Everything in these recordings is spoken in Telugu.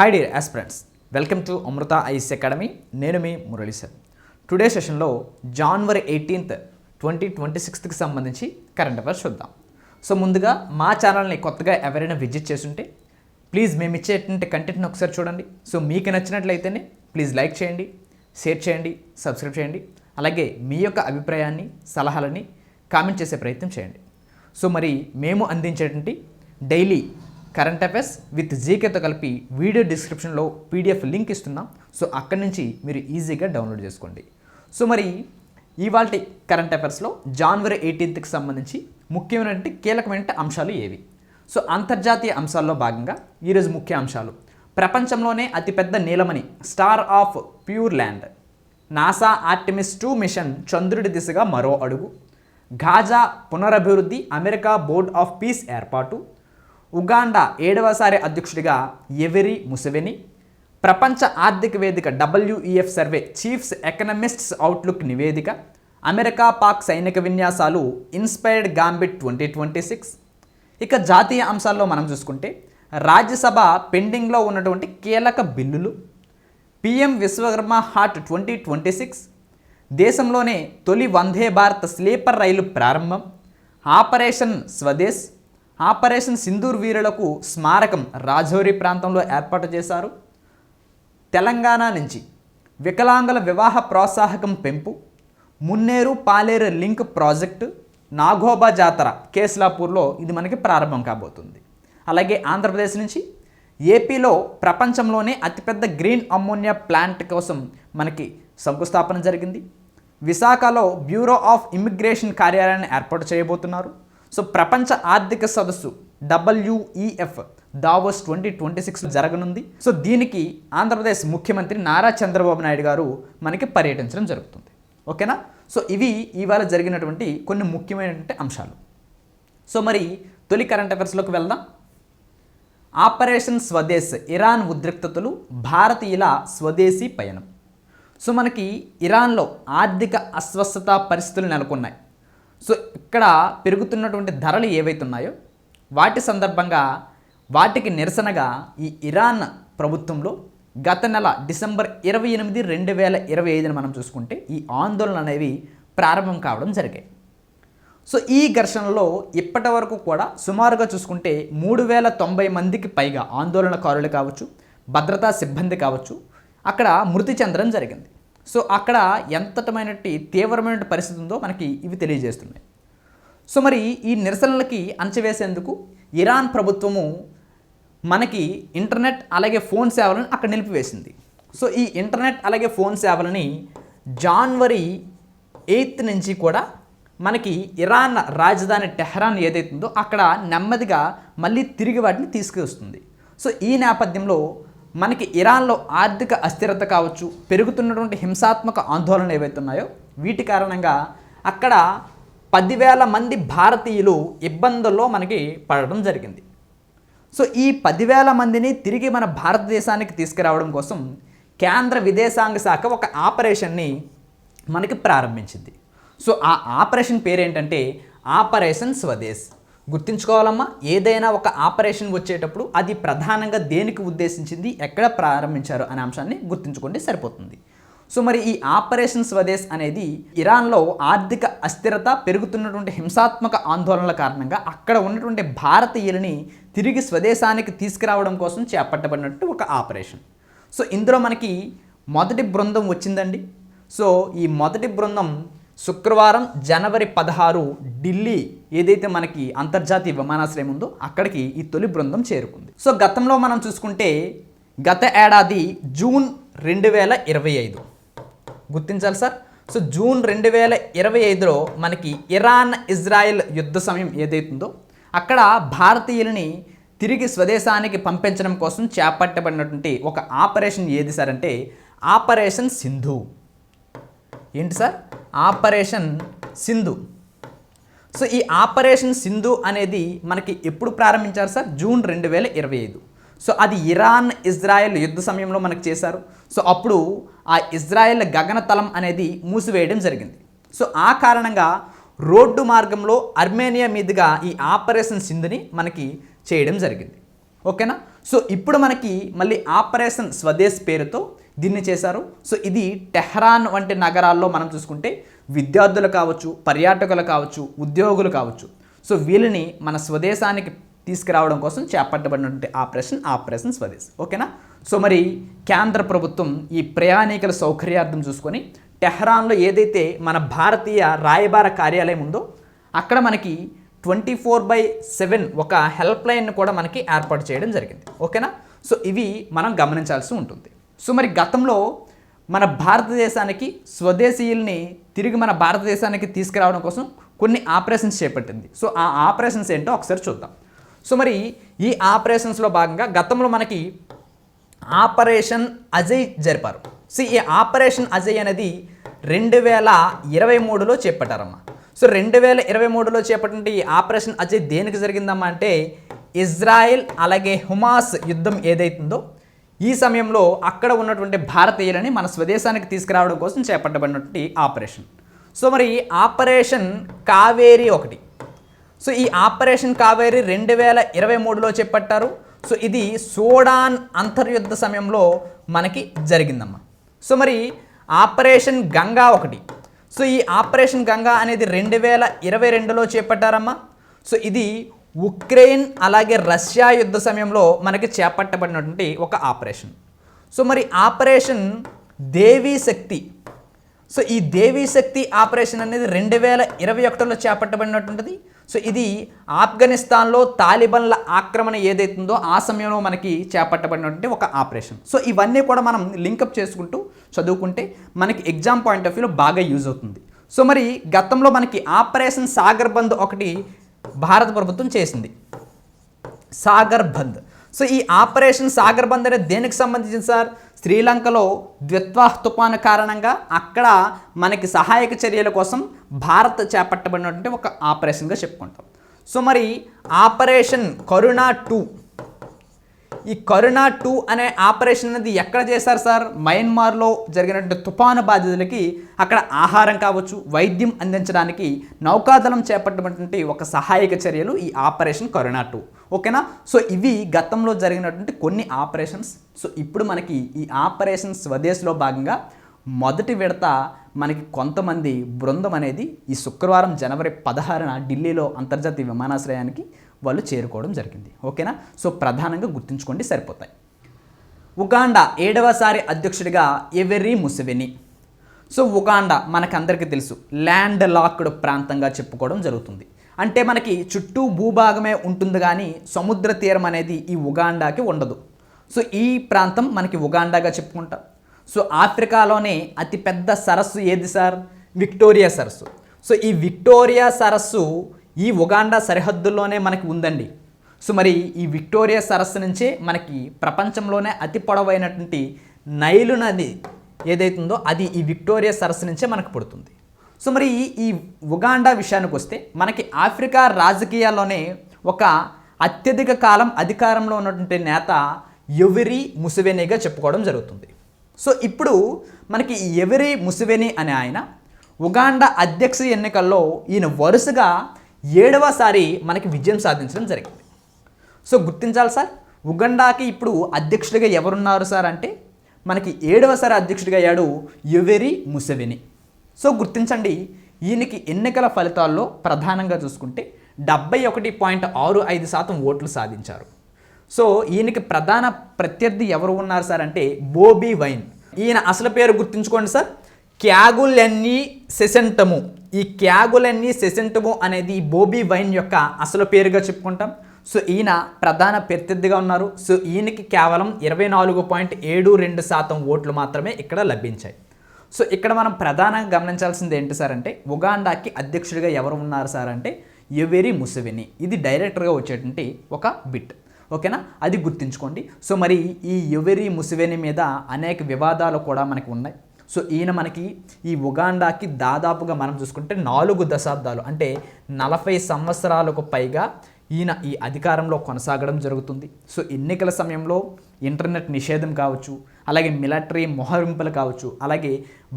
Hi dear aspirants welcome to Amrita IAS academy నేను మీ మురళి సార్. టుడే సెషన్లో జాన్వరి ఎయిటీన్త్ ట్వంటీ ట్వంటీ సిక్స్త్కి సంబంధించి కరెంట్ అఫైర్స్ చూద్దాం. సో ముందుగా మా ఛానల్ని కొత్తగా ఎవరైనా విజిట్ చేస్తుంటే ప్లీజ్ మేము ఇచ్చేటువంటి కంటెంట్ని ఒకసారి చూడండి. సో మీకు నచ్చినట్లయితేనే ప్లీజ్ లైక్ చేయండి షేర్ చేయండి సబ్స్క్రైబ్ చేయండి. అలాగే మీ యొక్క అభిప్రాయాన్ని సలహాలని కామెంట్ చేసే ప్రయత్నం చేయండి. సో మరి మేము అందించేటువంటి డైలీ కరెంట్ అఫైర్స్ విత్ జీకేతో కలిపి వీడియో డిస్క్రిప్షన్లో పీడిఎఫ్ లింక్ ఇస్తున్నాం. సో అక్కడి నుంచి మీరు ఈజీగా డౌన్లోడ్ చేసుకోండి. సో మరి ఇవాళ కరెంట్ అఫైర్స్లో జనవరి ఎయిటీన్త్కి సంబంధించి ముఖ్యమైనటువంటి కీలకమైన అంశాలు ఏవి? సో అంతర్జాతీయ అంశాల్లో భాగంగా ఈరోజు ముఖ్య అంశాలు. ప్రపంచంలోనే అతిపెద్ద నీలమణి star of pure land NASA Artemis two mission చంద్రుడి దిశగా మరో అడుగు. గాజా పునరభివృద్ధి అమెరికా బోర్డ్ ఆఫ్ పీస్ ఏర్పాటు. ఉగాండా ఏడవసారి అధ్యక్షుడిగా ఎవరి ముసెవెని ప్రపంచ ఆర్థిక వేదిక WEF survey chiefs economists outlook నివేదిక అమెరికా పాక్ సైనిక విన్యాసాలు inspired gambit twenty twenty six. ఇక జాతీయ అంశాల్లో మనం చూసుకుంటే రాజ్యసభ పెండింగ్లో ఉన్నటువంటి కీలక బిల్లులు PM Vishwakarma haat twenty twenty six దేశంలోనే తొలి వందే భారత్ స్లీపర్ రైలు ప్రారంభం ఆపరేషన్ స్వదేశ్ ఆపరేషన్ సింధూర్ వీరులకు స్మారకం రాజౌరి ప్రాంతంలో ఏర్పాటు చేశారు. తెలంగాణ నుంచి వికలాంగుల వివాహ ప్రోత్సాహకం పెంపు మున్నేరు పాలేరు లింక్ ప్రాజెక్టు నాగోబా జాతర కేసులాపూర్లో ఇది మనకి ప్రారంభం కాబోతుంది. అలాగే ఆంధ్రప్రదేశ్ నుంచి ఏపీలో ప్రపంచంలోనే అతిపెద్ద గ్రీన్ అమ్మోనియా ప్లాంట్ కోసం మనకి శంకుస్థాపన జరిగింది. విశాఖలో బ్యూరో ఆఫ్ ఇమిగ్రేషన్ కార్యాలయాన్ని ఏర్పాటు చేయబోతున్నారు. సో ప్రపంచ ఆర్థిక సదస్సు WEF Davos twenty twenty six జరగనుంది. సో దీనికి ఆంధ్రప్రదేశ్ ముఖ్యమంత్రి నారా చంద్రబాబు నాయుడు గారు మనకి పర్యటించడం జరుగుతుంది. ఓకేనా? సో ఇవి ఇవాళ జరిగినటువంటి కొన్ని ముఖ్యమైనటువంటి అంశాలు. సో మరి తొలి కరెంట్ అఫైర్స్లోకి వెళ్దాం. ఆపరేషన్ స్వదేశ్ ఇరాన్ ఉద్రిక్తతలు భారతీయుల స్వదేశీ పయనం. సో మనకి ఇరాన్లో ఆర్థిక అస్వస్థత పరిస్థితులు నెలకొన్నాయి. సో ఇక్కడ పెరుగుతున్నటువంటి ధరలు ఏవైతే ఉన్నాయో వాటి సందర్భంగా వాటికి నిరసనగా ఈ ఇరాన్ ప్రభుత్వంలో గత నెల డిసెంబర్ ఇరవై ఎనిమిది రెండు వేల ఇరవై ఐదున మనం చూసుకుంటే ఈ ఆందోళన అనేవి ప్రారంభం కావడం జరిగాయి. సో ఈ ఘర్షణలో ఇప్పటి వరకు కూడా సుమారుగా చూసుకుంటే మూడు వేల తొంభై మందికి పైగా ఆందోళనకారులు కావచ్చు భద్రతా సిబ్బంది కావచ్చు అక్కడ మృతి చెందడం జరిగింది. సో అక్కడ ఎంతటమైనటువంటి తీవ్రమైన పరిస్థితి ఉందో మనకి ఇవి తెలియజేస్తున్నాయి. సో మరి ఈ నిరసనలకి అణచివేసేందుకు ఇరాన్ ప్రభుత్వము మనకి ఇంటర్నెట్ అలాగే ఫోన్ సేవలను అక్కడ నిలిపివేసింది. సో ఈ ఇంటర్నెట్ అలాగే ఫోన్ సేవలని జాన్వరి ఎయిత్ నుంచి కూడా మనకి ఇరాన్ రాజధాని టెహ్రాన్ ఏదైతుందో అక్కడ నెమ్మదిగా మళ్ళీ తిరిగి వాటిని తీసుకువస్తుంది. సో ఈ నేపథ్యంలో మనకి ఇరాన్లో ఆర్థిక అస్థిరత కావచ్చు పెరుగుతున్నటువంటి హింసాత్మక ఆందోళనలు ఏవైతే ఉన్నాయో వీటి కారణంగా అక్కడ పదివేల మంది భారతీయులు ఇబ్బందుల్లో మనకి పడడం జరిగింది. సో ఈ పదివేల మందిని తిరిగి మన భారతదేశానికి తీసుకురావడం కోసం కేంద్ర విదేశాంగ శాఖ ఒక ఆపరేషన్ని మనకి ప్రారంభించింది. సో ఆ ఆపరేషన్ పేరేంటంటే ఆపరేషన్ స్వదేశ్. గుర్తుంచుకోవాలమ్మా ఏదైనా ఒక ఆపరేషన్ వచ్చేటప్పుడు అది ప్రధానంగా దేనికి ఉద్దేశించింది ఎక్కడ ప్రారంభించారు అనే అంశాన్ని గుర్తుంచుకుంటే సరిపోతుంది. సో మరి ఈ ఆపరేషన్ స్వదేశ్ అనేది ఇరాన్లో ఆర్థిక అస్థిరత పెరుగుతున్నటువంటి హింసాత్మక ఆందోళనల కారణంగా అక్కడ ఉన్నటువంటి భారతీయులని తిరిగి స్వదేశానికి తీసుకురావడం కోసం చేపట్టబడినట్టు ఒక ఆపరేషన్. సో ఇందులో మనకి మొదటి బృందం వచ్చిందండి. సో ఈ మొదటి బృందం శుక్రవారం జనవరి పదహారు ఢిల్లీ ఏదైతే మనకి అంతర్జాతీయ విమానాశ్రయం ఉందో అక్కడికి ఈ తొలి బృందం చేరుకుంది. సో గతంలో మనం చూసుకుంటే గత ఏడాది జూన్ రెండు వేల ఇరవై ఐదు. గుర్తించాలి సార్? సో జూన్ రెండు వేల ఇరవై ఐదులో మనకి ఇరాన్ ఇజ్రాయెల్ యుద్ధ సమయం ఏదైతుందో అక్కడ భారతీయులని తిరిగి స్వదేశానికి పంపించడం కోసం చేపట్టబడినటువంటి ఒక ఆపరేషన్ ఏది సార్ అంటే ఆపరేషన్ సింధు. ఏంటి సార్? ఆపరేషన్ సింధు. సో ఈ ఆపరేషన్ సింధు అనేది మనకి ఎప్పుడు ప్రారంభించారు సార్? జూన్ రెండు వేల ఇరవై ఐదు. సో అది ఇరాన్ ఇజ్రాయెల్ యుద్ధ సమయంలో మనకు చేశారు. సో అప్పుడు ఆ ఇజ్రాయెల్ గగనతలం అనేది మూసివేయడం జరిగింది. సో ఆ కారణంగా రోడ్డు మార్గంలో అర్మేనియా మీదుగా ఈ ఆపరేషన్ సింధుని మనకి చేయడం జరిగింది. ఓకేనా? సో ఇప్పుడు మనకి మళ్ళీ ఆపరేషన్ స్వదేశ్ పేరుతో దీన్ని చేశారు. సో ఇది టెహ్రాన్ వంటి నగరాల్లో మనం చూసుకుంటే విద్యార్థులు కావచ్చు పర్యాటకులు కావచ్చు ఉద్యోగులు కావచ్చు. సో వీళ్ళని మన స్వదేశానికి తీసుకురావడం కోసం చేపట్టబడినటువంటి ఆపరేషన్ ఆపరేషన్ స్వదేశ్. ఓకేనా? సో మరి కేంద్ర ప్రభుత్వం ఈ ప్రయాణికుల సౌకర్యార్థం చూసుకొని టెహ్రాన్లో ఏదైతే మన భారతీయ రాయబార కార్యాలయం ఉందో అక్కడ మనకి ట్వంటీ ఫోర్ బై సెవెన్ ఒక హెల్ప్ లైన్ కూడా మనకి ఏర్పాటు చేయడం జరిగింది. ఓకేనా? సో ఇవి మనం గమనించాల్సి ఉంటుంది. సో మరి గతంలో మన భారతదేశానికి స్వదేశీయుల్ని తిరిగి మన భారతదేశానికి తీసుకురావడం కోసం కొన్ని ఆపరేషన్స్ చేపట్టింది. సో ఆ ఆపరేషన్స్ ఏంటో ఒకసారి చూద్దాం. సో మరి ఈ ఆపరేషన్స్లో భాగంగా గతంలో మనకి ఆపరేషన్ అజయ్ జరిపారు. సో ఈ ఆపరేషన్ అజయ్ అనేది రెండు వేల ఇరవై మూడులో చేపట్టారమ్మా. సో రెండు వేల ఇరవై మూడులో చేపట్టిన ఈ ఆపరేషన్ అజయ్ దేనికి జరిగిందమ్మా అంటే ఇజ్రాయెల్ అలాగే హుమాస్ యుద్ధం ఏదైతుందో ఈ సమయంలో అక్కడ ఉన్నటువంటి భారతీయులని మన స్వదేశానికి తీసుకురావడం కోసం చేపట్టబడినటువంటి ఆపరేషన్. సో మరి ఆపరేషన్ కావేరి ఒకటి. సో ఈ ఆపరేషన్ కావేరి రెండు వేల ఇరవై మూడులో చేపట్టారు. సో ఇది సోడాన్ అంతర్యుద్ధ సమయంలో మనకి జరిగిందమ్మా. సో మరి ఆపరేషన్ గంగా ఒకటి. సో ఈ ఆపరేషన్ గంగా అనేది రెండు వేల ఇరవై రెండులో చేపట్టారమ్మా. సో ఇది ఉక్రెయిన్ అలాగే రష్యా యుద్ధ సమయంలో మనకి చేపట్టబడినటువంటి ఒక ఆపరేషన్. సో మరి ఆపరేషన్ దేవీ శక్తి. సో ఈ దేవీ శక్తి ఆపరేషన్ అనేది రెండు వేల ఇరవై ఒకటిలో చేపట్టబడినటువంటిది. సో ఇది ఆఫ్ఘనిస్తాన్లో తాలిబన్ల ఆక్రమణ ఏదైతుందో ఆ సమయంలో మనకి చేపట్టబడినటువంటి ఒక ఆపరేషన్. సో ఇవన్నీ కూడా మనం లింకప్ చేసుకుంటూ చదువుకుంటే మనకి ఎగ్జామ్ పాయింట్ ఆఫ్ వ్యూలో బాగా యూజ్ అవుతుంది. సో మరి గతంలో మనకి ఆపరేషన్ సాగర్ బంద్ ఒకటి భారత ప్రభుత్వం చేసింది. సాగర్ బంద్. సో ఈ ఆపరేషన్ సాగర్ బంద్ అనేది దేనికి సంబంధించింది సార్? శ్రీలంకలో ద్విత్వాహ తుఫాను కారణంగా అక్కడ మనకి సహాయక చర్యల కోసం భారత్ చేపట్టబడినటువంటి ఒక ఆపరేషన్గా చెప్పుకుంటాం. సో మరి ఆపరేషన్ కరుణా టూ ఈ కరుణా టూ అనే ఆపరేషన్ అనేది ఎక్కడ చేశారు సార్? మయన్మార్లో జరిగినటువంటి తుఫాను బాధితులకి అక్కడ ఆహారం కావచ్చు వైద్యం అందించడానికి నౌకాదళం చేపట్టినటువంటి ఒక సహాయక చర్యలు ఈ ఆపరేషన్ కరుణా టూ. ఓకేనా? సో ఇవి గతంలో జరిగినటువంటి కొన్ని ఆపరేషన్స్. సో ఇప్పుడు మనకి ఈ ఆపరేషన్ స్వదేశ్లో భాగంగా మొదటి విడత మనకి కొంతమంది బృందం అనేది ఈ శుక్రవారం జనవరి పదహారున ఢిల్లీలో అంతర్జాతీయ విమానాశ్రయానికి వాళ్ళు చేరుకోవడం జరిగింది. ఓకేనా? సో ప్రధానంగా గుర్తుంచుకోండి సరిపోతాయి. ఉగాండా ఏడవసారి అధ్యక్షుడిగా ఎవరీ ముసెవెని సో ఉగాండా మనకందరికీ తెలుసు ల్యాండ్ లాక్డ్ ప్రాంతంగా చెప్పుకోవడం జరుగుతుంది. అంటే మనకి చుట్టూ భూభాగమే ఉంటుంది కానీ సముద్ర తీరం అనేది ఈ ఉగాండాకి ఉండదు. సో ఈ ప్రాంతం మనకి ఉగాండాగా చెప్పుకుంటాం. సో ఆఫ్రికాలోనే అతిపెద్ద సరస్సు ఏది సార్? విక్టోరియా సరస్సు. సో ఈ విక్టోరియా సరస్సు ఈ ఉగాండా సరిహద్దుల్లోనే మనకి ఉందండి. సో మరి ఈ విక్టోరియా సరస్సు నుంచే మనకి ప్రపంచంలోనే అతి పొడవైనటువంటి నైలు నది ఏదైతుందో అది ఈ విక్టోరియా సరస్సు నుంచే మనకు పుడుతుంది. సో మరి ఈ ఉగాండా విషయానికి వస్తే మనకి ఆఫ్రికా రాజకీయాల్లోనే ఒక అత్యధిక కాలం అధికారంలో ఉన్నటువంటి నేత ఎవరి ముసువెనిగా చెప్పుకోవడం జరుగుతుంది. సో ఇప్పుడు మనకి ఎవరి ముసువెని అనే ఆయన ఉగాండా అధ్యక్ష ఎన్నికల్లో ఈయన వరుసగా ఏడవసారి మనకి విజయం సాధించడం జరిగింది. సో గుర్తించాలి సార్ ఉగండాకి ఇప్పుడు అధ్యక్షుడిగా ఎవరున్నారు సార్ అంటే మనకి ఏడవసారి అధ్యక్షుడిగా అయ్యాడు యువెరి ముసవిని. సో గుర్తించండి ఈయనకి ఎన్నికల ఫలితాల్లో ప్రధానంగా చూసుకుంటే డెబ్బై ఒకటి పాయింట్ ఆరు ఐదు శాతం ఓట్లు సాధించారు. సో ఈయనకి ప్రధాన ప్రత్యర్థి ఎవరు ఉన్నారు సార్ అంటే బోబీ వైన్. ఈయన అసలు పేరు గుర్తుంచుకోండి సార్. క్యాగులన్నీ సెసెంటము ఈ క్యాగులన్నీ సెసెంటము అనేది బోబీ వైన్ యొక్క అసలు పేరుగా చెప్పుకుంటాం. సో ఈయన ప్రధాన ప్రత్యర్థిగా ఉన్నారు. సో ఈయనకి కేవలం ఇరవై నాలుగు పాయింట్ ఏడు రెండు శాతం ఓట్లు మాత్రమే ఇక్కడ లభించాయి. సో ఇక్కడ మనం ప్రధానంగా గమనించాల్సింది ఏంటి సార్ అంటే ఉగాండాకి అధ్యక్షుడిగా ఎవరు ఉన్నారు సార్ అంటే యువెరి ముసవిని. ఇది డైరెక్టర్గా వచ్చేటువంటి ఒక బిట్. ఓకేనా? అది గుర్తుంచుకోండి. సో మరి ఈ యువెరి ముసివెని మీద అనేక వివాదాలు కూడా మనకు ఉన్నాయి. సో ఈయన మనకి ఈ ఉగాండాకి దాదాపుగా మనం చూసుకుంటే నాలుగు దశాబ్దాలు అంటే నలభై సంవత్సరాలకు పైగా ఈయన ఈ అధికారంలో కొనసాగడం జరుగుతుంది. సో ఎన్నికల సమయంలో ఇంటర్నెట్ నిషేధం కావచ్చు అలాగే మిలిటరీ మొహరింపులు కావచ్చు అలాగే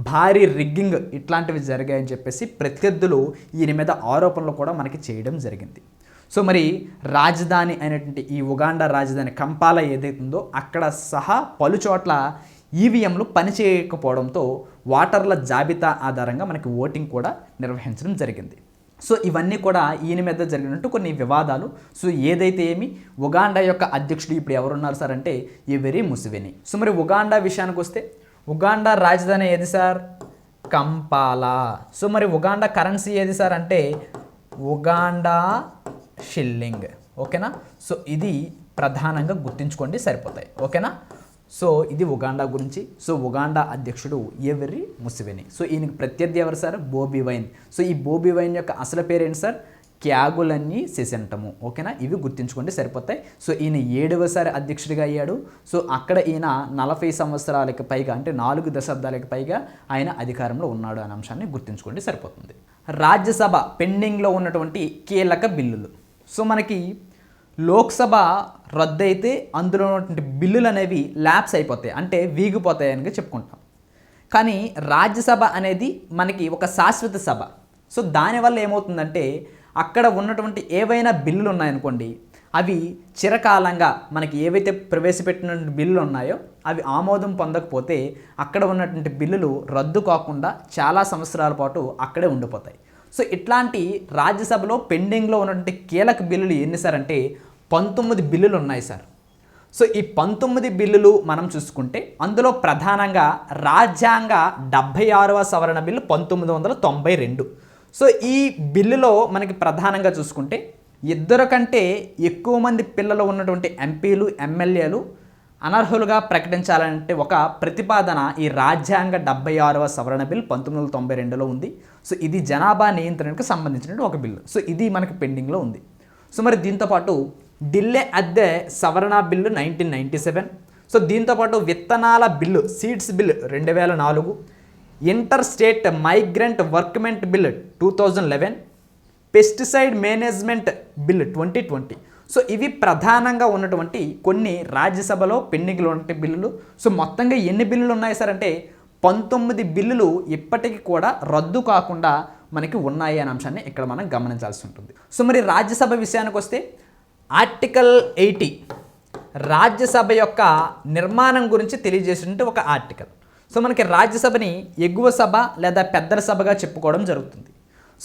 భారీ రిగ్గింగ్ ఇట్లాంటివి జరిగాయని చెప్పేసి ప్రత్యర్థులు ఈయన మీద ఆరోపణలు కూడా మనకి చేయడం జరిగింది. సో మరి రాజధాని అయినటువంటి ఈ ఉగాండా రాజధాని కంపాల ఏదైతుందో అక్కడ సహా పలు చోట్ల ఈవీఎంలు పనిచేయకపోవడంతో ఓటర్ల జాబితా ఆధారంగా మనకి ఓటింగ్ కూడా నిర్వహించడం జరిగింది. సో ఇవన్నీ కూడా ఈయన మీద జరిగినట్టు కొన్ని వివాదాలు. సో ఏదైతే ఏమి ఉగాండా యొక్క అధ్యక్షుడు ఇప్పుడు ఎవరున్నారు సార్ అంటే ఎవరి ముసివెని. సో మరి ఉగాండా విషయానికి వస్తే ఉగాండా రాజధాని ఏది సార్? కంపాలా. సో మరి ఉగాండా కరెన్సీ ఏది సార్ అంటే ఉగాండా షిల్లింగ్. ఓకేనా? సో ఇది ప్రధానంగా గుర్తుంచుకోండి సరిపోతాయి. ఓకేనా? సో ఇది ఉగాండా గురించి. సో ఉగాండా అధ్యక్షుడు ఎవరి ముసివెని సో ఈయనకి ప్రత్యర్థి ఎవరు సార్? Bobi Wine. సో ఈ బోబీ వైన్ యొక్క అసలు పేరేంటి సార్? క్యాగులన్నీ సెసెంటము ఓకేనా? ఇవి గుర్తుంచుకుంటే సరిపోతాయి. సో ఈయన ఏడవసారి అధ్యక్షుడిగా అయ్యాడు. సో అక్కడ ఈయన నలభై సంవత్సరాలకు పైగా అంటే నాలుగు దశాబ్దాలకు పైగా ఆయన అధికారంలో ఉన్నాడు అనే అంశాన్ని గుర్తుంచుకుంటే సరిపోతుంది. రాజ్యసభ పెండింగ్లో ఉన్నటువంటి కీలక బిల్లులు. సో మనకి లోక్సభ రద్దయితే అందులో ఉన్నటువంటి బిల్లులు అనేవి ల్యాప్స్ అయిపోతాయి. అంటే వీగిపోతాయని చెప్పుకుంటాం. కానీ రాజ్యసభ అనేది మనకి ఒక శాశ్వత సభ. సో దానివల్ల ఏమవుతుందంటే అక్కడ ఉన్నటువంటి ఏవైనా బిల్లులు ఉన్నాయనుకోండి అవి చిరకాలంగా మనకి ఏవైతే ప్రవేశపెట్టిన బిల్లులు ఉన్నాయో అవి ఆమోదం పొందకపోతే అక్కడ ఉన్నటువంటి బిల్లులు రద్దు కాకుండా చాలా సంవత్సరాల పాటు అక్కడే ఉండిపోతాయి. సో ఇట్లాంటి రాజ్యసభలో పెండింగ్లో ఉన్నటువంటి కీలక బిల్లులు ఎన్ని సార్ అంటే పంతొమ్మిది బిల్లులు ఉన్నాయి సార్. సో ఈ పంతొమ్మిది బిల్లులు మనం చూసుకుంటే అందులో ప్రధానంగా రాజ్యాంగ డెబ్భై ఆరవ సవరణ బిల్లు పంతొమ్మిది వందల తొంభై రెండు. సో ఈ బిల్లులో మనకి ప్రధానంగా చూసుకుంటే ఇద్దరు కంటే ఎక్కువ మంది పిల్లలు ఉన్నటువంటి ఎంపీలు ఎమ్మెల్యేలు అనర్హులుగా ప్రకటించాలంటే ఒక ప్రతిపాదన ఈ రాజ్యాంగ డెబ్బై ఆరవ సవరణ బిల్ పంతొమ్మిది వందల తొంభై రెండులో ఉంది. సో ఇది జనాభా నియంత్రణకు సంబంధించిన ఒక బిల్లు సో ఇది మనకి పెండింగ్లో ఉంది. సో మరి దీంతోపాటు ఢిల్లీ అద్దె సవరణ bill nineteen ninety seven. So దీంతోపాటు విత్తనాల బిల్లు సీడ్స్ బిల్లు రెండు వేల నాలుగు. Inter state migrant workmen bill two thousand eleven. Pesticide management bill twenty twenty. So ఇవి ప్రధానంగా ఉన్నటువంటి కొన్ని రాజ్యసభలో పెండింగ్లో ఉన్నటువంటి బిల్లులు. సో మొత్తంగా ఎన్ని బిల్లులు ఉన్నాయి సార్ అంటే పంతొమ్మిది బిల్లులు ఇప్పటికీ కూడా రద్దు కాకుండా మనకి ఉన్నాయి అనే అంశాన్ని ఇక్కడ మనం గమనించాల్సి ఉంటుంది. సో మరి రాజ్యసభ విషయానికి వస్తే ఆర్టికల్ ఎయిటీ రాజ్యసభ యొక్క నిర్మాణం గురించి తెలియజేసినట్టు ఒక ఆర్టికల్. సో మనకి రాజ్యసభని ఎగువ సభ లేదా పెద్దల సభగా చెప్పుకోవడం జరుగుతుంది.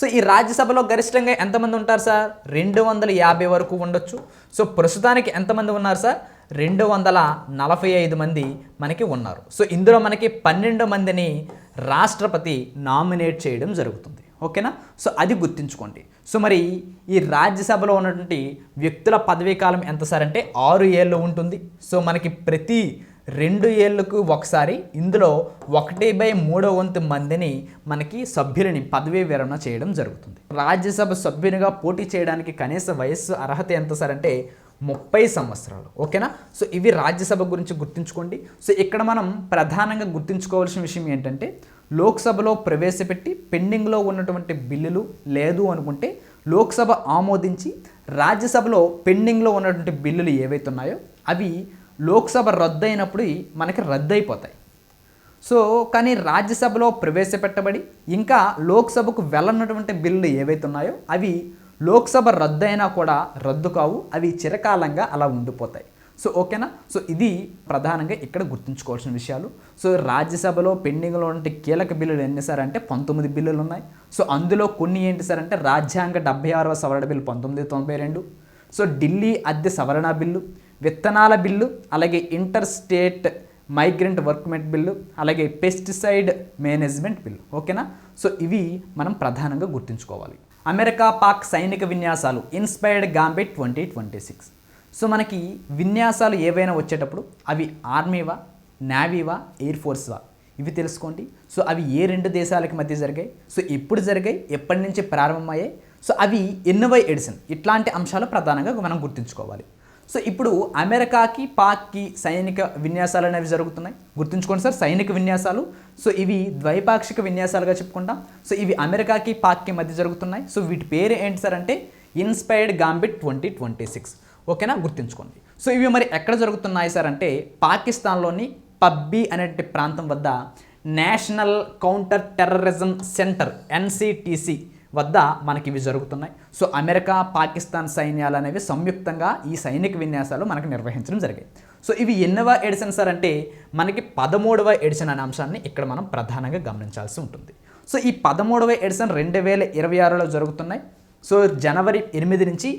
సో ఈ రాజ్యసభలో గరిష్టంగా ఎంతమంది ఉంటారు సార్? రెండు వందల యాభై వరకు ఉండొచ్చు. సో ప్రస్తుతానికి ఎంతమంది ఉన్నారు సార్? రెండు వందల నలభై ఐదు మంది మనకి ఉన్నారు. సో ఇందులో మనకి పన్నెండు మందిని రాష్ట్రపతి నామినేట్ చేయడం జరుగుతుంది. ఓకేనా? సో అది గుర్తుంచుకోండి. సో మరి ఈ రాజ్యసభలో ఉన్నటువంటి వ్యక్తుల పదవీ కాలం ఎంత సార్ అంటే ఆరు ఏళ్ళు ఉంటుంది. సో మనకి ప్రతి రెండు ఏళ్ళకు ఒకసారి ఇందులో ఒకటి బై మూడో వంతు మందిని మనకి సభ్యులని పదవీ విరమణ చేయడం జరుగుతుంది. రాజ్యసభ సభ్యునిగా పోటీ చేయడానికి కనీస వయస్సు అర్హత ఎంత సార్ అంటే ముప్పై సంవత్సరాలు. ఓకేనా? సో ఇవి రాజ్యసభ గురించి గుర్తుంచుకోండి. సో ఇక్కడ మనం ప్రధానంగా గుర్తుంచుకోవాల్సిన విషయం ఏంటంటే లోక్సభలో ప్రవేశపెట్టి పెండింగ్లో ఉన్నటువంటి బిల్లులు లేదు అనుకుంటే లోక్సభ ఆమోదించి రాజ్యసభలో పెండింగ్లో ఉన్నటువంటి బిల్లులు ఏవైతే ఉన్నాయో అవి లోక్సభ రద్దయినప్పుడు మనకి రద్దయిపోతాయి. సో కానీ రాజ్యసభలో ప్రవేశపెట్టబడి ఇంకా లోక్సభకు వెళ్ళనటువంటి బిల్లులు ఏవైతే ఉన్నాయో అవి లోక్సభ రద్దయినా కూడా రద్దు కావు అవి చిరకాలంగా అలా ఉండిపోతాయి. సో ఓకేనా? సో ఇది ప్రధానంగా ఇక్కడ గుర్తుంచుకోవాల్సిన విషయాలు. సో రాజ్యసభలో పెండింగ్లో ఉన్న కీలక బిల్లులు ఎన్ని సార్ అంటే పంతొమ్మిది బిల్లులు ఉన్నాయి. సో అందులో కొన్ని ఏంటి సార్ అంటే రాజ్యాంగ డెబ్బై ఆరవ సవరణ బిల్లు పంతొమ్మిది తొంభై రెండు. సో ఢిల్లీ అద్దె సవరణ బిల్లు విత్తనాల బిల్లు అలాగే inter state migrant workmen bill అలాగే పెస్టిసైడ్ మేనేజ్మెంట్ బిల్లు. ఓకేనా? సో ఇవి మనం ప్రధానంగా గుర్తుంచుకోవాలి. అమెరికా పాక్ సైనిక విన్యాసాలు inspired gambit twenty twenty six. So మనకి విన్యాసాలు ఏవైనా వచ్చేటప్పుడు అవి ఆర్మీవా నేవీవా ఎయిర్ ఫోర్స్వా? ఇవి తెలుసుకోండి. సో అవి ఏ రెండు దేశాలకి మధ్య జరిగాయి? సో ఎప్పుడు జరిగాయి? ఎప్పటి నుంచి ప్రారంభమయ్యాయి? సో అవి ఎన్నోవై ఎడిసన్? ఇట్లాంటి అంశాలు ప్రధానంగా మనం గుర్తుంచుకోవాలి. సో ఇప్పుడు అమెరికాకి పాక్కి సైనిక విన్యాసాలు అనేవి జరుగుతున్నాయి. గుర్తుంచుకోండి సార్ సైనిక విన్యాసాలు. సో ఇవి ద్వైపాక్షిక విన్యాసాలుగా చెప్పుకుంటాం. సో ఇవి అమెరికాకి పాక్కి మధ్య జరుగుతున్నాయి. సో వీటి పేరు ఏంటి సార్ అంటే inspired gambit twenty twenty six. ఓకేనా? గుర్తుంచుకోండి. సో ఇవి మరి ఎక్కడ జరుగుతున్నాయి సార్ అంటే పాకిస్తాన్లోని పబ్బీ అనే ప్రాంతం వద్ద national counter terrorism centre NCTC వద్ద మనకి ఇవి జరుగుతున్నాయి. సో అమెరికా పాకిస్తాన్ సైన్యాలు అనేవి సంయుక్తంగా ఈ సైనిక విన్యాసాలు మనకు నిర్వహించడం జరిగాయి. సో ఇవి ఎన్నవ ఎడిషన్ సార్ అంటే మనకి పదమూడవ ఎడిషన్ అనే అంశాన్ని ఇక్కడ మనం ప్రధానంగా గమనించాల్సి ఉంటుంది. సో ఈ పదమూడవ ఎడిషన్ రెండు వేల ఇరవై ఆరులో జరుగుతున్నాయి. సో జనవరి ఎనిమిది నుంచి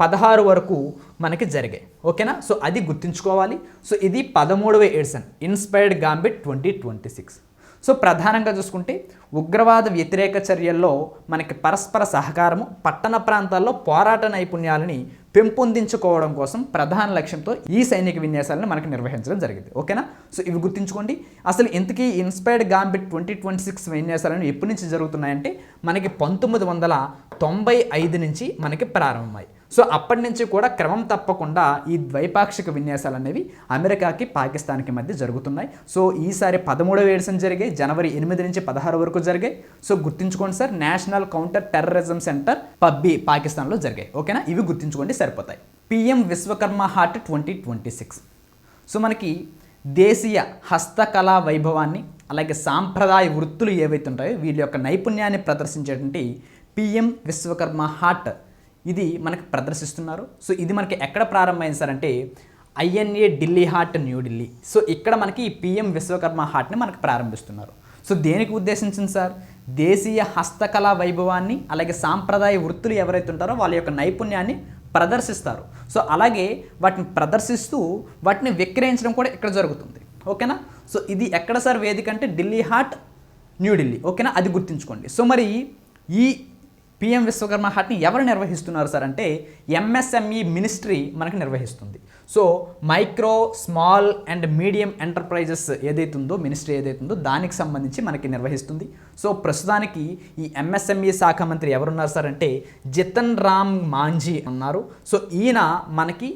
పదహారు వరకు మనకి జరిగాయి. ఓకేనా? సో అది గుర్తుంచుకోవాలి. సో ఇది పదమూడవ edition inspired gambit twenty twenty six so ప్రధానంగా చూసుకుంటే ఉగ్రవాద వ్యతిరేక చర్యల్లో మనకి పరస్పర సహకారము పట్టణ ప్రాంతాల్లో పోరాట నైపుణ్యాలని పెంపొందించుకోవడం కోసం ప్రధాన లక్ష్యంతో ఈ సైనిక విన్యాసాలను మనకి నిర్వహించడం జరిగింది. ఓకేనా? సో ఇవి గుర్తుంచుకోండి. అసలు ఇంతకీ inspired gambit twenty twenty six విన్యాసాలను ఎప్పటి నుంచి జరుగుతున్నాయంటే మనకి పంతొమ్మిది వందల తొంభై ఐదు నుంచి మనకి ప్రారంభమయ్యాయి. సో అప్పటి నుంచి కూడా క్రమం తప్పకుండా ఈ ద్వైపాక్షిక విన్యాసాలు అనేవి అమెరికాకి పాకిస్తాన్కి మధ్య జరుగుతున్నాయి. సో ఈసారి పదమూడవ ఎడిషన్ జరిగాయి జనవరి ఎనిమిది నుంచి పదహారు వరకు జరిగాయి సో గుర్తుంచుకోండి sir national counter terrorism centre Pabbi పాకిస్తాన్లో జరిగాయి. ఓకేనా? ఇవి గుర్తుంచుకోండి సరిపోతాయి. PM Vishwakarma haat twenty twenty six. So మనకి దేశీయ హస్తకళా వైభవాన్ని అలాగే సాంప్రదాయ వృత్తులు ఏవైతే ఉంటాయో వీళ్ళ యొక్క నైపుణ్యాన్ని ప్రదర్శించేటువంటి పిఎం విశ్వకర్మ హార్ట్ ఇది మనకు ప్రదర్శిస్తున్నారు. సో ఇది మనకి ఎక్కడ ప్రారంభమైంది సార్ అంటే INA Delhi heart New Delhi so ఇక్కడ మనకి ఈ పిఎం విశ్వకర్మ హార్ట్ని మనకు ప్రారంభిస్తున్నారు. సో దేనికి ఉద్దేశించింది సార్? దేశీయ హస్తకళా వైభవాన్ని అలాగే సాంప్రదాయ వృత్తులు ఎవరైతే ఉంటారో వాళ్ళ యొక్క నైపుణ్యాన్ని ప్రదర్శిస్తారు. సో అలాగే వాటిని ప్రదర్శిస్తూ వాటిని విక్రయించడం కూడా ఇక్కడ జరుగుతుంది. ఓకేనా? సో ఇది ఎక్కడ సార్ వేదిక అంటే? ఢిల్లీ హార్ట్ న్యూఢిల్లీ ఓకేనా? అది గుర్తుంచుకోండి. సో మరి ఈ పిఎం విశ్వకర్మ హాట్ని ఎవరు నిర్వహిస్తున్నారు సార్ అంటే ఎంఎస్ఎంఈ మినిస్ట్రీ మనకి నిర్వహిస్తుంది. So micro small and medium enterprises ఏదైతే ఉందో మినిస్ట్రీ ఏదైతే ఉందో దానికి సంబంధించి మనకి నిర్వహిస్తుంది. సో ప్రస్తుతానికి ఈ ఎంఎస్ఎంఈ శాఖ మంత్రి ఎవరున్నారు సార్ అంటే జితన్ రామ్ మాంఝీ ఉన్నారు. సో ఈయన మనకి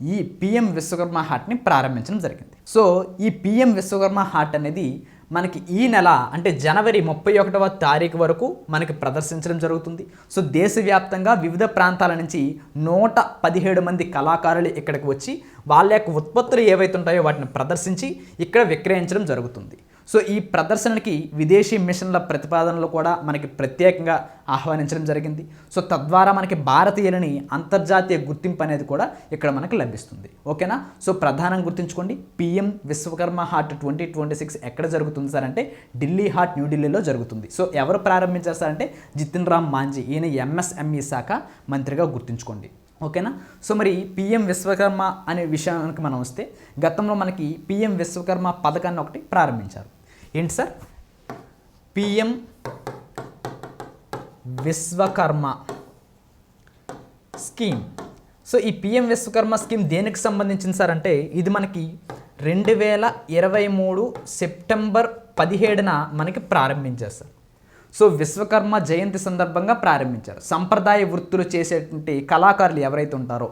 ఈ పిఎం విశ్వకర్మ హాట్ని ప్రారంభించడం జరిగింది. సో ఈ పిఎం విశ్వకర్మ హాట్ అనేది మనకి ఈ నెల అంటే జనవరి ముప్పై ఒకటవ తారీఖు వరకు మనకి ప్రదర్శించడం జరుగుతుంది. సో దేశవ్యాప్తంగా వివిధ ప్రాంతాల నుంచి నూట పదిహేడు మంది కళాకారులు ఇక్కడికి వచ్చి వాళ్ళ యొక్క ఉత్పత్తులు ఏవైతే ఉంటాయో వాటిని ప్రదర్శించి ఇక్కడ విక్రయించడం జరుగుతుంది. సో ఈ ప్రదర్శనకి విదేశీ మిషన్ల ప్రతిపాదనలు కూడా మనకి ప్రత్యేకంగా ఆహ్వానించడం జరిగింది. సో తద్వారా మనకి భారతీయులని అంతర్జాతీయ గుర్తింపు అనేది కూడా ఇక్కడ మనకి లభిస్తుంది. ఓకేనా? సో ప్రధానం గుర్తుంచుకోండి. PM Vishwakarma haat twenty twenty six ఎక్కడ జరుగుతుంది సార్ అంటే ఢిల్లీ హార్ట్ న్యూఢిల్లీలో జరుగుతుంది. సో ఎవరు ప్రారంభించారు సార్ అంటే జితిన్ రామ్ మాంజీ ఈయన ఎంఎస్ఎంఈ శాఖ మంత్రిగా గుర్తుంచుకోండి. ఓకేనా? సో మరి పిఎం విశ్వకర్మ అనే విషయానికి మనం వస్తే గతంలో మనకి పిఎం విశ్వకర్మ పథకాన్ని ఒకటి ప్రారంభించారు. ఏంటి sir? PM Vishwakarma scheme. So ఈ పిఎం విశ్వకర్మ స్కీమ్ దేనికి సంబంధించింది సార్ అంటే ఇది మనకి రెండు వేల ఇరవై మూడు సెప్టెంబర్ పదిహేడున మనకి ప్రారంభించారు సార్. సో విశ్వకర్మ జయంతి సందర్భంగా ప్రారంభించారు. సంప్రదాయ వృత్తులు చేసేటువంటి కళాకారులు ఎవరైతే ఉంటారో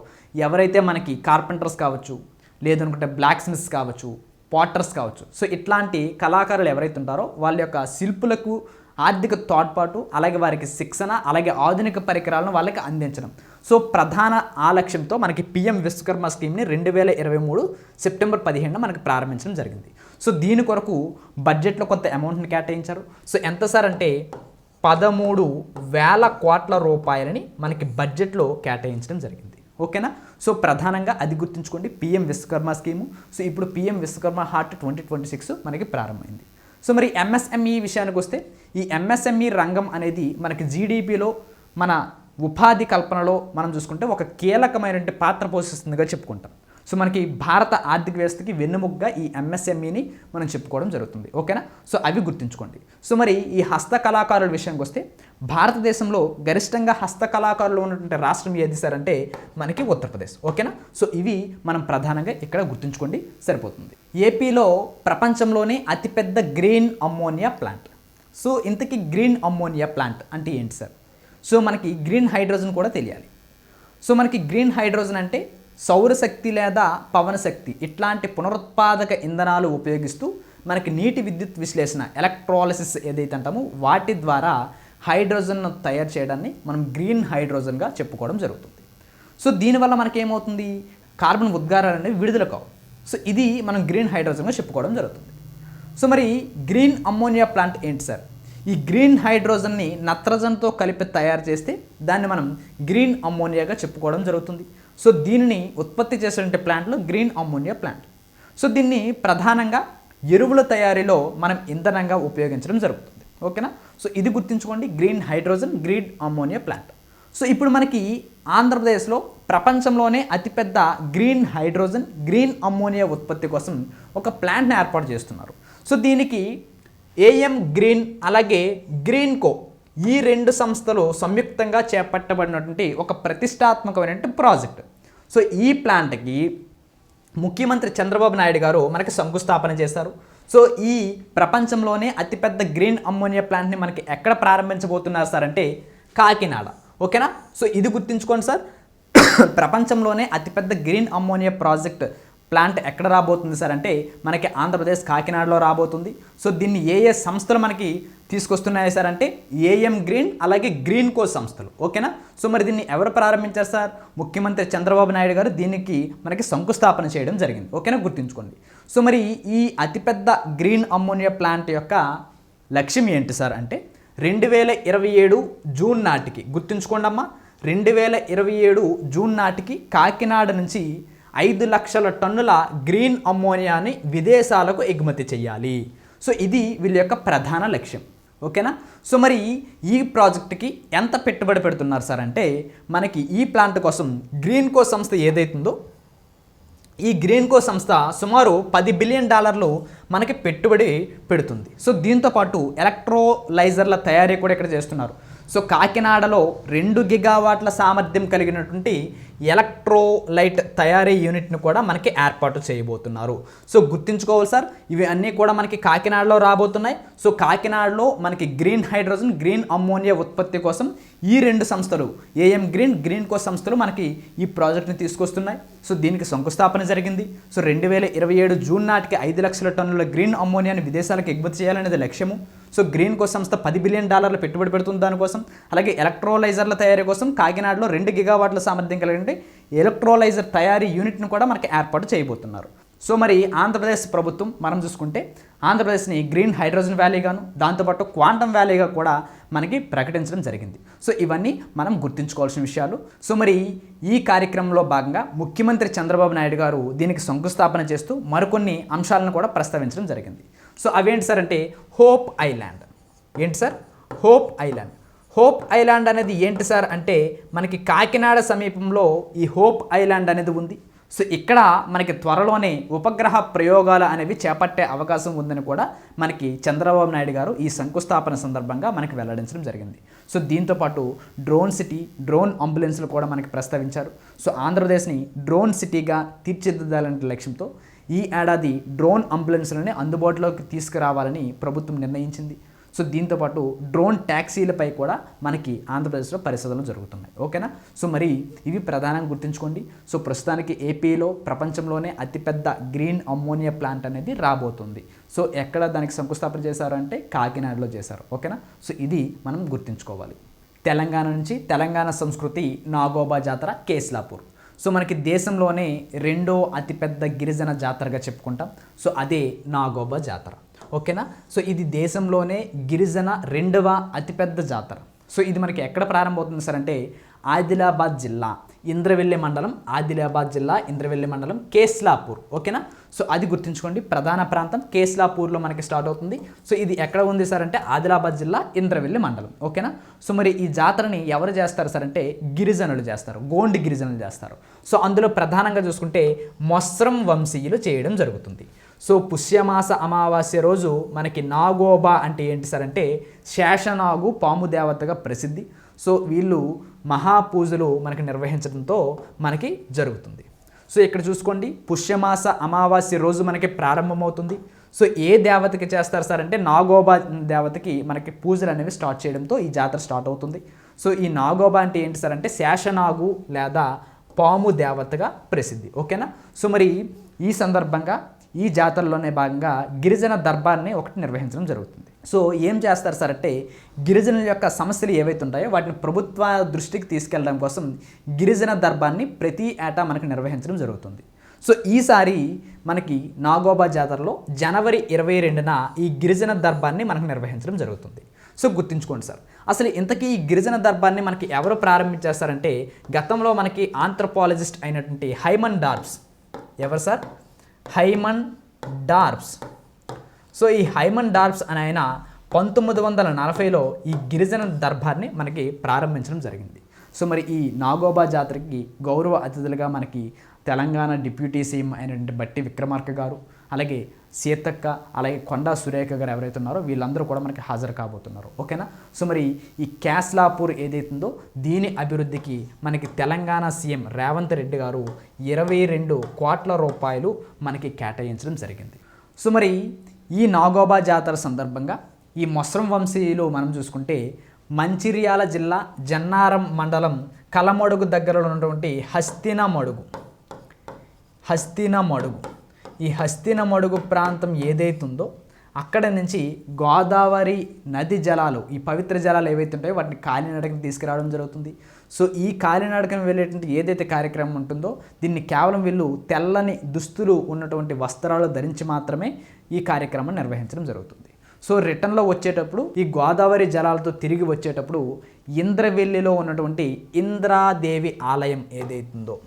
ఎవరైతే మనకి కార్పెంటర్స్ కావచ్చు లేదనుకుంటే బ్లాక్ స్మిత్స్ కావచ్చు పాటర్స్ కావచ్చు సో ఇట్లాంటి కళాకారులు ఎవరైతే ఉంటారో వాళ్ళ యొక్క శిల్పులకు ఆర్థిక తోడ్పాటు అలాగే వారికి శిక్షణ అలాగే ఆధునిక పరికరాలను వాళ్ళకి అందించడం. సో ప్రధాన ఆ లక్ష్యంతో మనకి పిఎం విశ్వకర్మ స్కీమ్ని రెండు వేల ఇరవై మూడు సెప్టెంబర్ పదిహేనున మనకి ప్రారంభించడం జరిగింది. సో దీని కొరకు బడ్జెట్లో కొంత అమౌంట్ని కేటాయించారు. సో ఎంత సార్ అంటే పదమూడు వేల కోట్ల రూపాయలని మనకి బడ్జెట్లో కేటాయించడం జరిగింది. ఓకేనా? సో ప్రధానంగా అది గుర్తుంచుకోండి పిఎం విశ్వకర్మ స్కీము. సో ఇప్పుడు PM Vishwakarma heart twenty twenty six మనకి ప్రారంభమైంది. సో మరి ఎంఎస్ఎంఈ విషయానికి వస్తే ఈ ఎంఎస్ఎంఈ రంగం అనేది మనకి జీడిపిలో మన ఉపాధి కల్పనలో మనం చూసుకుంటే ఒక కీలకమైనటువంటి పాత్ర పోషిస్తుందిగా చెప్పుకుంటాం. సో మనకి భారత ఆర్థిక వ్యవస్థకి వెన్నుముగ్గా ఈ ఎంఎస్ఎంఈని మనం చెప్పుకోవడం జరుగుతుంది. ఓకేనా? సో అవి గుర్తుంచుకోండి. సో మరి ఈ హస్త కళాకారుల విషయానికి వస్తే భారతదేశంలో గరిష్టంగా హస్త కళాకారులు ఉన్నటువంటి రాష్ట్రం ఏది సార్ అంటే మనకి ఉత్తరప్రదేశ్. ఓకేనా? సో ఇవి మనం ప్రధానంగా ఇక్కడ గుర్తుంచుకోండి సరిపోతుంది. ఏపీలో ప్రపంచంలోనే అతిపెద్ద గ్రీన్ అమ్మోనియా ప్లాంట్. సో ఇంతకీ గ్రీన్ అమ్మోనియా ప్లాంట్ అంటే ఏంటి సార్? సో మనకి గ్రీన్ హైడ్రోజన్ కూడా తెలియాలి. సో మనకి గ్రీన్ హైడ్రోజన్ అంటే సౌరశక్తి లేదా పవన శక్తి ఇట్లాంటి పునరుత్పాదక ఇంధనాలు ఉపయోగిస్తూ మనకి నీటి విద్యుత్ విశ్లేషణ ఎలక్ట్రాలసిస్ ఏదైతే అంటామో వాటి ద్వారా హైడ్రోజన్ను తయారు చేయడాన్ని మనం గ్రీన్ హైడ్రోజన్గా చెప్పుకోవడం జరుగుతుంది. సో దీనివల్ల మనకేమవుతుంది? కార్బన్ ఉద్గారాలు అనేవి విడుదల కావు. సో ఇది మనం గ్రీన్ హైడ్రోజన్గా చెప్పుకోవడం జరుగుతుంది. సో మరి గ్రీన్ అమ్మోనియా ప్లాంట్ ఏంటి సార్? ఈ గ్రీన్ హైడ్రోజన్ని నత్రజన్తో కలిపి తయారు చేస్తే దాన్ని మనం గ్రీన్ అమ్మోనియాగా చెప్పుకోవడం జరుగుతుంది. సో దీనిని ఉత్పత్తి చేసే ప్లాంట్లో గ్రీన్ అమ్మోనియా ప్లాంట్. సో దీన్ని ప్రధానంగా ఎరువుల తయారీలో మనం ఇంధనంగా ఉపయోగించడం జరుగుతుంది. ఓకేనా? సో ఇది గుర్తుంచుకోండి green hydrogen green ammonia plant. So ఇప్పుడు మనకి ఆంధ్రప్రదేశ్లో ప్రపంచంలోనే అతిపెద్ద గ్రీన్ హైడ్రోజన్ గ్రీన్ అమ్మోనియా ఉత్పత్తి కోసం ఒక ప్లాంట్ని ఏర్పాటు చేస్తున్నారు. సో దీనికి ఏఎం గ్రీన్ అలాగే గ్రీన్ కో ఈ రెండు సంస్థలు సంయుక్తంగా చేపట్టబడినటువంటి ఒక ప్రతిష్టాత్మకమైనటువంటి ప్రాజెక్ట్. సో ఈ ప్లాంట్కి ముఖ్యమంత్రి చంద్రబాబు నాయుడు గారు మనకి శంకుస్థాపన చేశారు. సో ఈ ప్రపంచంలోనే అతిపెద్ద గ్రీన్ అమ్మోనియా ప్లాంట్ని మనకి ఎక్కడ ప్రారంభించబోతున్నారు సార్ అంటే కాకినాడ. ఓకేనా? సో ఇది గుర్తుంచుకోండి సార్. ప్రపంచంలోనే అతిపెద్ద గ్రీన్ అమ్మోనియా ప్రాజెక్ట్ ప్లాంట్ ఎక్కడ రాబోతుంది సార్ అంటే మనకి ఆంధ్రప్రదేశ్ కాకినాడలో రాబోతుంది. సో దీన్ని ఏ ఏ సంస్థలు మనకి తీసుకొస్తున్నాయి సార్ అంటే ఏఎం గ్రీన్ అలాగే గ్రీన్ కో సంస్థలు. ఓకేనా? సో మరి దీన్ని ఎవరు ప్రారంభించారు సార్? ముఖ్యమంత్రి చంద్రబాబు నాయుడు గారు దీనికి మనకి శంకుస్థాపన చేయడం జరిగింది. ఓకేనా? గుర్తుంచుకోండి. సో మరి ఈ అతిపెద్ద గ్రీన్ అమ్మోనియా ప్లాంట్ యొక్క లక్ష్యం ఏంటి సార్ అంటే రెండు వేల ఇరవై ఏడు జూన్ నాటికి గుర్తుంచుకోండి అమ్మా రెండు వేల ఇరవై ఏడు జూన్ నాటికి కాకినాడ నుంచి ఐదు లక్షల టన్నుల గ్రీన్ అమ్మోనియాని విదేశాలకు ఎగుమతి చేయాలి. సో ఇది వీళ్ళ యొక్క ప్రధాన లక్ష్యం. ఓకేనా? సో మరి ఈ ప్రాజెక్ట్కి ఎంత పెట్టుబడి పెడుతున్నారు సార్ అంటే మనకి ఈ ప్లాంట్ కోసం గ్రీన్ కో సంస్థ ఏదైతుందో ఈ గ్రీన్కో సంస్థ సుమారు పది బిలియన్ డాలర్లు మనకి పెట్టుబడి పెడుతుంది. సో దీంతో పాటు ఎలక్ట్రోలైజర్ల తయారీ కూడా ఇక్కడ చేస్తున్నారు. సో కాకినాడలో రెండు గిగావాట్ల సామర్థ్యం కలిగినటువంటి ఎలక్ట్రోలైట్ తయారీ యూనిట్ను కూడా మనకి ఏర్పాటు చేయబోతున్నారు. సో గుర్తుంచుకోవాలి సార్ ఇవి అన్నీ కూడా మనకి కాకినాడలో రాబోతున్నాయి. సో కాకినాడలో మనకి గ్రీన్ హైడ్రోజన్ గ్రీన్ అమ్మోనియా ఉత్పత్తి కోసం ఈ రెండు సంస్థలు ఏఎం గ్రీన్ గ్రీన్ కో సంస్థలు మనకి ఈ ప్రాజెక్ట్ని తీసుకొస్తున్నాయి. సో దీనికి శంకుస్థాపన జరిగింది. సో రెండు వేల ఇరవై ఏడు జూన్ నాటికి ఐదు లక్షల టన్నుల గ్రీన్ అమ్మోనియాని విదేశాలకు ఎగుమతి చేయాలనేది లక్ష్యము. సో గ్రీన్ కో సంస్థ పది బిలియన్ డాలర్ల పెట్టుబడి పెడుతుంది దానికోసం. అలాగే ఎలక్ట్రోలైజర్ల తయారీ కోసం కాకినాడలో రెండు గిగావాట్ల సామర్థ్యం కలిగిన ఎలక్ట్రోలైజర్ తయారీ యూనిట్ను కూడా మనకి ఏర్పాటు చేయబోతున్నారు. సో మరి ఆంధ్రప్రదేశ్ ప్రభుత్వం మనం చూసుకుంటే ఆంధ్రప్రదేశ్ని గ్రీన్ హైడ్రోజన్ వ్యాలీగాను దాంతోపాటు క్వాంటమ్ వ్యాలీగా కూడా మనకి ప్రకటించడం జరిగింది. సో ఇవన్నీ మనం గుర్తుంచుకోవాల్సిన విషయాలు. సో మరి ఈ కార్యక్రమంలో భాగంగా ముఖ్యమంత్రి చంద్రబాబు నాయుడు గారు దీనికి శంకుస్థాపన చేస్తూ మరికొన్ని అంశాలను కూడా ప్రస్తావించడం జరిగింది. సో అవేంటి సార్ అంటే హోప్ ఐలాండ్. ఏంటి sir? Hope island. Hope island అనేది ఏంటి సార్ అంటే మనకి కాకినాడ సమీపంలో ఈ హోప్ ఐలాండ్ అనేది ఉంది. సో ఇక్కడ మనకి త్వరలోనే ఉపగ్రహ ప్రయోగాలు అనేవి చేపట్టే అవకాశం ఉందని కూడా మనకి చంద్రబాబు నాయుడు గారు ఈ శంకుస్థాపన సందర్భంగా మనకి వెల్లడించడం జరిగింది. సో దీంతోపాటు డ్రోన్ సిటీ డ్రోన్ అంబులెన్స్లు కూడా మనకి ప్రస్తావించారు. సో ఆంధ్రప్రదేశ్ని డ్రోన్ సిటీగా తీర్చిదిద్దాలనే లక్ష్యంతో ఈ ఏడాది డ్రోన్ అంబులెన్స్లని అందుబాటులోకి తీసుకురావాలని ప్రభుత్వం నిర్ణయించింది. సో దీంతోపాటు డ్రోన్ ట్యాక్సీలపై కూడా మనకి ఆంధ్రప్రదేశ్లో పరిశోధనలు జరుగుతున్నాయి. ఓకేనా? సో మరి ఇవి ప్రధానంగా గుర్తుంచుకోండి. సో ప్రస్తుతానికి ఏపీలో ప్రపంచంలోనే అతిపెద్ద గ్రీన్ అమ్మోనియా ప్లాంట్ అనేది రాబోతుంది. సో ఎక్కడ దానికి శంకుస్థాపన చేశారు అంటే కాకినాడలో చేశారు. ఓకేనా? సో ఇది మనం గుర్తుంచుకోవాలి. తెలంగాణ నుంచి తెలంగాణ సంస్కృతి నాగోబా జాతర కేస్లాపూర్ సో మనకి దేశంలోనే రెండో అతిపెద్ద గిరిజన జాతరగా చెప్పుకుంటాం. సో అదే నాగోబా జాతర. ఓకేనా? సో ఇది దేశంలోనే గిరిజన రెండవ అతిపెద్ద జాతర. సో ఇది మనకి ఎక్కడ ప్రారంభమవుతుంది సార్ అంటే ఆదిలాబాద్ జిల్లా ఇంద్రవెల్లి మండలం ఆదిలాబాద్ జిల్లా ఇంద్రవెల్లి మండలం కేస్లాపూర్. ఓకేనా? సో అది గుర్తుంచుకోండి ప్రధాన ప్రాంతం కేస్లాపూర్లో మనకి స్టార్ట్ అవుతుంది. సో ఇది ఎక్కడ ఉంది సార్ అంటే ఆదిలాబాద్ జిల్లా ఇంద్రవెల్లి మండలం. ఓకేనా? సో మరి ఈ జాతరని ఎవరు చేస్తారు సార్ అంటే గిరిజనులు చేస్తారు గోండి గిరిజనులు చేస్తారు. సో అందులో ప్రధానంగా చూసుకుంటే మొస్రం వంశీయులు చేయడం జరుగుతుంది. సో పుష్యమాస అమావాస్య రోజు మనకి నాగోబా అంటే ఏంటి సార్ అంటే శేషనాగు పాము దేవతగా ప్రసిద్ధి. సో వీళ్ళు మహాపూజలు మనకి నిర్వహించడంతో మనకి జరుగుతుంది. సో ఇక్కడ చూసుకోండి పుష్యమాస అమావాస్య రోజు మనకి ప్రారంభమవుతుంది. సో ఏ దేవతకి చేస్తారు సార్ అంటే నాగోబా దేవతకి మనకి పూజలు అనేవి స్టార్ట్ చేయడంతో ఈ జాతర స్టార్ట్ అవుతుంది. సో ఈ నాగోబా అంటే ఏంటి సార్ అంటే శేషనాగు లేదా పాము దేవతగా ప్రసిద్ధి. ఓకేనా? సో మరి ఈ సందర్భంగా ఈ జాతరలోనే భాగంగా గిరిజన దర్బార్ని ఒకటి నిర్వహించడం జరుగుతుంది. సో ఏం చేస్తారు సార్ అంటే గిరిజనుల యొక్క సమస్యలు ఏవైతే ఉంటాయో వాటిని ప్రభుత్వ దృష్టికి తీసుకెళ్ళడం కోసం గిరిజన దర్బార్ని ప్రతి ఏటా మనకు నిర్వహించడం జరుగుతుంది. సో ఈసారి మనకి నాగోబా జాతరలో జనవరి ఇరవై రెండున ఈ గిరిజన దర్బార్ని మనకు నిర్వహించడం జరుగుతుంది. సో గుర్తుంచుకోండి సార్ అసలు ఇంతకీ ఈ గిరిజన దర్బార్ని మనకి ఎవరు ప్రారంభించేస్తారంటే గతంలో మనకి ఆంథ్రపాలజిస్ట్ అయినటువంటి హైమన్ డార్బ్స్ ఎవరు సార్? Hyman Darbs. సో ఈ హైమన్ డార్బ్స్ అని ఆయన పంతొమ్మిది వందల నలభైలో ఈ గిరిజన దర్బార్ని మనకి ప్రారంభించడం జరిగింది. సో మరి ఈ నాగోబా జాతరకి గౌరవ అతిథులుగా మనకి తెలంగాణ డిప్యూటీ సీఎం అయినటువంటి బట్టి విక్రమార్క గారు అలాగే సీతక్క అలాగే కొండా సురేఖ గారు ఎవరైతే ఉన్నారో వీళ్ళందరూ కూడా మనకి హాజరు కాబోతున్నారు. ఓకేనా? సో మరి ఈ క్యాస్లాపూర్ ఏదైతుందో దీని అభివృద్ధికి మనకి తెలంగాణ సీఎం రేవంత్ రెడ్డి గారు ఇరవై రెండు కోట్ల రూపాయలు మనకి కేటాయించడం జరిగింది. సో మరి ఈ నాగోబా జాతర సందర్భంగా ఈ మొసరం వంశీయులు మనం చూసుకుంటే మంచిర్యాల జిల్లా జన్నారం మండలం కలమడుగు దగ్గరలో ఉన్నటువంటి హస్తినమడుగు. హస్తినమడుగు. ఈ హస్తినమడుగు ప్రాంతం ఏదైతుందో అక్కడ నుంచి గోదావరి నది జలాలు ఈ పవిత్ర జలాలు ఏవైతే ఉంటాయో వాటిని కాలినడకని తీసుకురావడం జరుగుతుంది. సో ఈ కాలినడకన వెళ్ళేటువంటి ఏదైతే కార్యక్రమం ఉంటుందో దీన్ని కేవలం వీళ్ళు తెల్లని దుస్తులు ఉన్నటువంటి వస్త్రాలు ధరించి మాత్రమే ఈ కార్యక్రమం నిర్వహించడం జరుగుతుంది. సో రిటర్న్లో వచ్చేటప్పుడు ఈ గోదావరి జలాలతో తిరిగి వచ్చేటప్పుడు ఇంద్రవెల్లిలో ఉన్నటువంటి ఇంద్రాదేవి ఆలయం ఏదైతుందో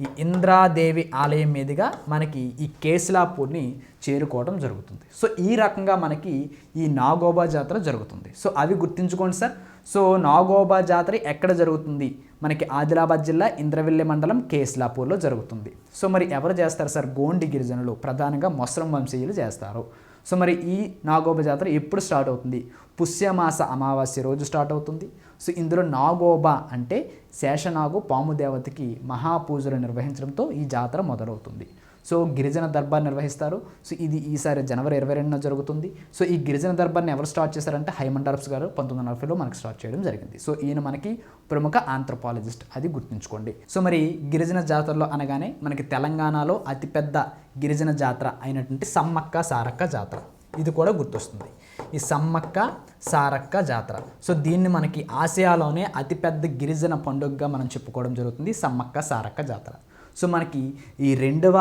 ఈ ఇంద్రాదేవి ఆలయం మీదుగా మనకి ఈ కేసులాపూర్ని చేరుకోవడం జరుగుతుంది. సో ఈ రకంగా మనకి ఈ నాగోబా జాతర జరుగుతుంది. సో అవి గుర్తుంచుకోండి సార్. సో నాగోబా జాతర ఎక్కడ జరుగుతుంది? మనకి ఆదిలాబాద్ జిల్లా ఇంద్రవెల్లి మండలం కేసులాపూర్లో జరుగుతుంది. సో మరి ఎవరు చేస్తారు సార్? గోండి గిరిజనులు ప్రధానంగా మొసరం వంశీయులు చేస్తారు. సో మరి ఈ నాగోబా జాతర ఎప్పుడు స్టార్ట్ అవుతుంది? పుష్యమాస అమావాస్య రోజు స్టార్ట్ అవుతుంది. సో ఇందులో నాగోబా అంటే శేషనాగు పాము దేవతకి మహాపూజలు నిర్వహించడంతో ఈ జాతర మొదలవుతుంది. సో గిరిజన దర్బార్ నిర్వహిస్తారు. సో ఇది ఈసారి జనవరి ఇరవై రెండున జరుగుతుంది. సో ఈ గిరిజన దర్బార్ని ఎవరు స్టార్ట్ చేశారంటే హైమండర్ప్స్ గారు పంతొమ్మిది వందల నలభైలో మనకి స్టార్ట్ చేయడం జరిగింది. సో ఈయన మనకి ప్రముఖ ఆంథ్రపాలజిస్ట్ అది గుర్తుంచుకోండి. సో మరి గిరిజన జాతరలో అనగానే మనకి తెలంగాణలో అతిపెద్ద గిరిజన జాతర అయినటువంటి సమ్మక్క సారక్క జాతర. ఇది కూడా గుర్తొస్తుంది. ఈ సమ్మక్క సారక్క జాతర. సో దీన్ని మనకి ఆసియాలోనే అతిపెద్ద గిరిజన పండుగగా మనం చెప్పుకోవడం జరుగుతుంది సమ్మక్క సారక్క జాతర. సో మనకి ఈ రెండవ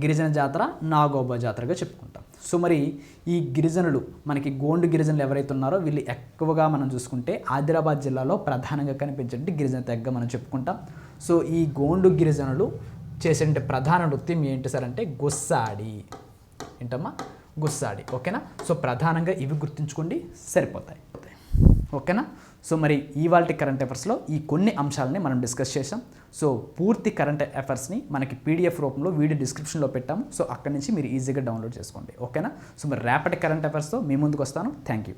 గిరిజన జాతర నాగోబా జాతరగా చెప్పుకుంటాం. సో మరి ఈ గిరిజనులు మనకి గోండు గిరిజనులు ఎవరైతే ఉన్నారో వీళ్ళు ఎక్కువగా మనం చూసుకుంటే ఆదిలాబాద్ జిల్లాలో ప్రధానంగా కనిపించే గిరిజన తెగ్గ మనం చెప్పుకుంటాం. సో ఈ గోండు గిరిజనులు చేసే ప్రధాన నృత్యం ఏంటి సార్ అంటే గుస్సాడి. ఏంటమ్మా? గుస్సాడి ఓకేనా? సో ప్రధానంగా ఇవి గుర్తుంచుకోండి సరిపోతాయి. ఓకేనా? సో మరి ఇవాళ కరెంట్ అఫైర్స్లో ఈ కొన్ని అంశాలని మనం డిస్కస్ చేసాం సో పూర్తి కరెంట్ అఫైర్స్ని మనకి పీడిఎఫ్ రూపంలో వీడియో డిస్క్రిప్షన్లో పెట్టాము సో అక్కడి నుంచి మీరు ఈజీగా డౌన్లోడ్ చేసుకోండి ఓకేనా? సో మరి రేపటి కరెంట్ అఫైర్స్తో మీ ముందుకు వస్తాను. Thank you